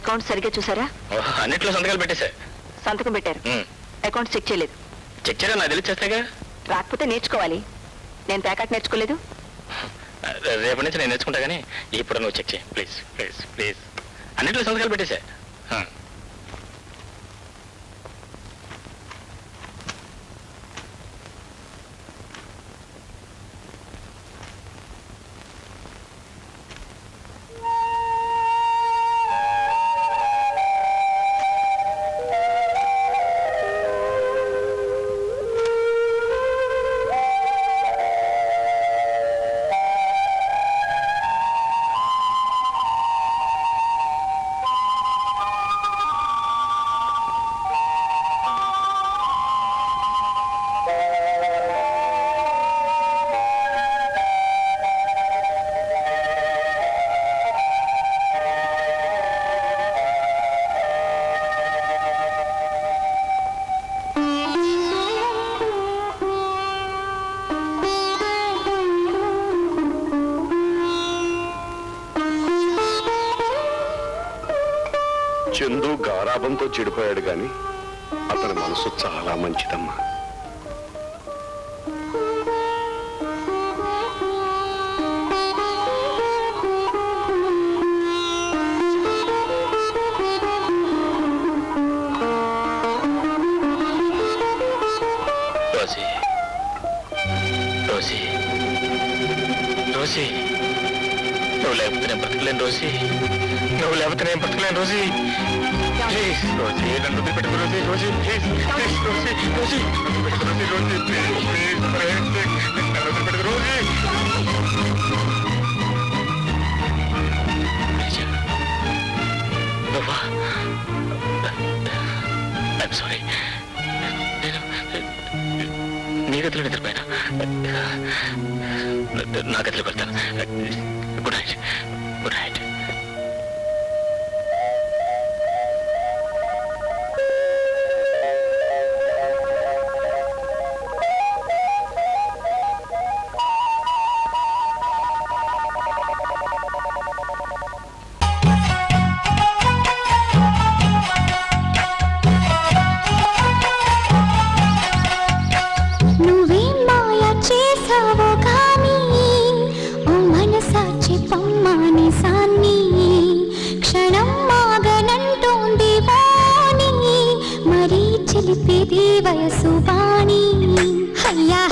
Account సరిగ్గా చూసారా? అన్నిట్లో సంతకాలు పెట్టేశా. సంతకం పెట్టారు. అకౌంట్ చెక్ చేయలేదు. చెక్ చేయడం నాకు తెలిసి చేస్తాగా. రాకపోతే నేర్చుకోవాలి. నేను ప్యాకెట్ నేర్చుకోలేదు. రేపటి నుంచి నేను నేర్చుకుంటా కానీ ఇప్పుడు నువ్వు చెక్ చేయి. Please please please. అన్నిట్లో సంతకాలు పెట్టేశా. చందు గారాబంతో చెడిపోయాడు గాని అతని మనసు చాలా మంచిదమ్మా. రోసీ. రోసీ. నువ్వు లేకపోతే నేను బ్రతకలేను రోసీ. నువ్వు లేకపోతే నేను బ్రతకలేను రోసీ. ప్లీజ్ రోసీ నన్ను వదిలిపెట్టుకు ప్లీజ్ ప్లీజ్ ప్లీజ్ ప్లీజ్ నన్ను నువ్వా? సారీ నేను నీ గదిలో నిద్రపోయినా? నా గదిలోకి వెళ్తాను. తెలిపిది వయసు బాణి. హయ్యా